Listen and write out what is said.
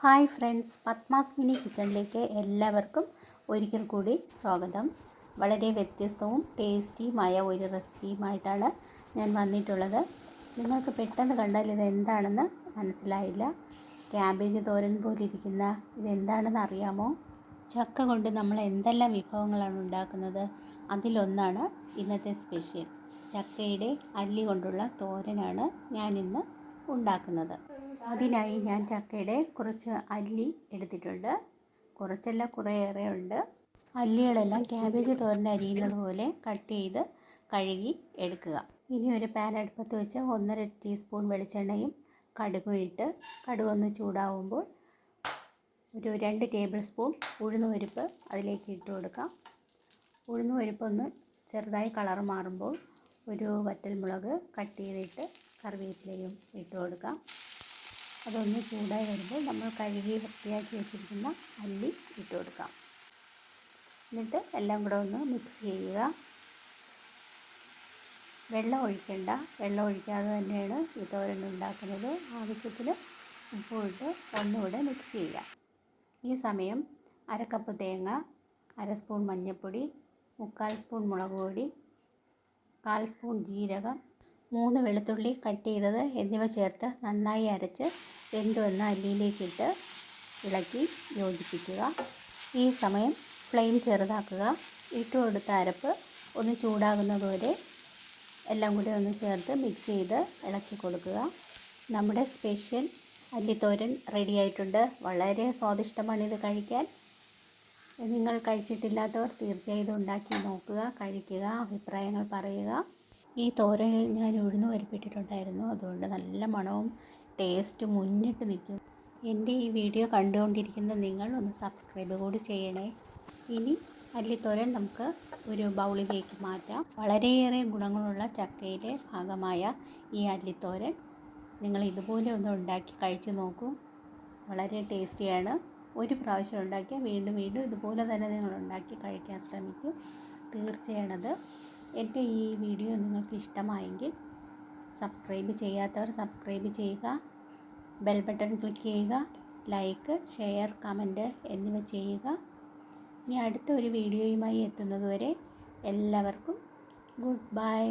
Hi friends Padmas mini കിച്ചണിലേക്ക് എല്ലാവർക്കും ഒരിക്കൽ കൂടി സ്വാഗതം. വളരെ വ്യത്യസ്തവും ടേസ്റ്റിയുമായ ഒരു റെസിപ്പിയുമായിട്ടാണ് ഞാൻ വന്നിട്ടുള്ളത്. നിങ്ങൾക്ക് പെട്ടെന്ന് കണ്ടാൽ ഇത് എന്താണെന്ന് മനസ്സിലായില്ല. ക്യാബേജ് തോരൻ പോലെ ഇരിക്കുന്ന ഇതെന്താണെന്ന് അറിയാമോ? ചക്ക കൊണ്ട് നമ്മൾ എന്തെല്ലാം വിഭവങ്ങളാണ് ഉണ്ടാക്കുന്നത്? അതിലൊന്നാണ് ഇന്നത്തെ സ്പെഷ്യൽ. ചക്കയുടെ അല്ലി കൊണ്ടുള്ള തോരനാണ് ഞാനിന്ന് ഉണ്ടാക്കുന്നത്. അതിനായി ഞാൻ ചക്കയുടെ കുറച്ച് അല്ലി എടുത്തിട്ടുണ്ട്. കുറച്ചല്ല കുറേയേറെ ഉണ്ട്. അല്ലികളെല്ലാം ക്യാബേജ് തോരൻ അരിയുന്നത് പോലെ കട്ട് ചെയ്ത് കഴുകി എടുക്കുക. ഇനി ഒരു പാൻ അടുപ്പത്ത് വെച്ച് ഒന്നര ടീസ്പൂൺ വെളിച്ചെണ്ണയും കടുകും ഇട്ട് കടുകൊന്ന് ചൂടാവുമ്പോൾ ഒരു രണ്ട് ടേബിൾ സ്പൂൺ ഉഴുന്നുപരിപ്പ് അതിലേക്ക് ഇട്ട് കൊടുക്കാം. ഉഴുന്നുപരിപ്പ് ഒന്ന് ചെറുതായി കളർ മാറുമ്പോൾ ഒരു വറ്റൽമുളക് കട്ട് ചെയ്തിട്ട് കറിവേപ്പിലയും ഇട്ട് കൊടുക്കാം. അതൊന്ന് ചൂടായി വരുമ്പോൾ നമ്മൾ കഴുകി വൃത്തിയാക്കി വെച്ചിരിക്കുന്ന അല്ലി ഇട്ട് കൊടുക്കാം. എന്നിട്ട് എല്ലാം കൂടെ ഒന്ന് മിക്സ് ചെയ്യുക. വെള്ളം ഒഴിക്കേണ്ട. വെള്ളം ഒഴിക്കാതെ തന്നെയാണ് ഈ തോരൻ ഉണ്ടാക്കുന്നത്. ആവശ്യത്തിന് ഉപ്പിട്ട് ഒന്നുകൂടെ മിക്സ് ചെയ്യുക. ഈ സമയം അരക്കപ്പ് കപ്പ് തേങ്ങ അര സ്പൂൺ മഞ്ഞൾപ്പൊടി മുക്കാൽ സ്പൂൺ മുളക് പൊടി കാൽ സ്പൂൺ ജീരകം മൂന്ന് വെളുത്തുള്ളി കട്ട് ചെയ്തത് എന്നിവ ചേർത്ത് നന്നായി അരച്ച് വെന്ത് വന്ന അല്ലിയിലേക്കിട്ട് ഇളക്കി യോജിപ്പിക്കുക. ഈ സമയം ഫ്ലെയിം ചെറുതാക്കുക. ഇട്ട് കൊടുത്ത അരപ്പ് ഒന്ന് ചൂടാകുന്നതുവരെ എല്ലാം കൂടി ഒന്ന് ചേർത്ത് മിക്സ് ചെയ്ത് ഇളക്കി കൊടുക്കുക. നമ്മുടെ സ്പെഷ്യൽ അല്ലിത്തോരൻ റെഡി ആയിട്ടുണ്ട്. വളരെ സ്വാദിഷ്ടമാണ് ഇത് കഴിക്കാൻ. നിങ്ങൾ കഴിച്ചിട്ടില്ലാത്തവർ തീർച്ചയായും ഉണ്ടാക്കി നോക്കുക കഴിക്കുക അഭിപ്രായങ്ങൾ പറയുക. ഈ തോരനിൽ ഞാൻ ഉഴുന്ന് പരിപ്പിട്ടിട്ടുണ്ടായിരുന്നു അതുകൊണ്ട് നല്ല മണവും ടേസ്റ്റ് മുന്നിട്ട് നിൽക്കും. എന്റെ ഈ വീഡിയോ കണ്ടുകൊണ്ടിരിക്കുന്ന നിങ്ങൾ ഒന്ന് സബ്സ്ക്രൈബ് കൂടി ചെയ്യണേ. ഇനി അല്ലിത്തോരൻ നമുക്ക് ഒരു ബൗളിലേക്ക് മാറ്റാം. വളരെയേറെ ഗുണങ്ങളുള്ള ചക്കയിലെ ഭാഗമായ ഈ അല്ലിത്തോരൻ നിങ്ങൾ ഇതുപോലെ ഒന്ന് ഉണ്ടാക്കി കഴിച്ചു നോക്കൂ. വളരെ ടേസ്റ്റിയാണ് ഒരു പ്രാവശ്യം ഉണ്ടാക്കിയാൽ വീണ്ടും വീണ്ടും ഇതുപോലെ തന്നെ നിങ്ങൾ ഉണ്ടാക്കി കഴിക്കാൻ ശ്രമിക്കും. തീർച്ചയാണത്. എന്റെ ഈ വീഡിയോ നിങ്ങൾക്ക് ഇഷ്ടമായെങ്കിൽ സബ്സ്ക്രൈബ് ചെയ്യാത്തവർ സബ്സ്ക്രൈബ് ചെയ്യുക ബെൽ ബട്ടൺ ക്ലിക്ക് ചെയ്യുക ലൈക്ക് ഷെയർ കമന്റ് എന്നിവ ചെയ്യുക. ഇനി അടുത്ത ഒരു വീഡിയോയുമായി എത്തുന്നതുവരെ എല്ലാവർക്കും ഗുഡ് ബൈ.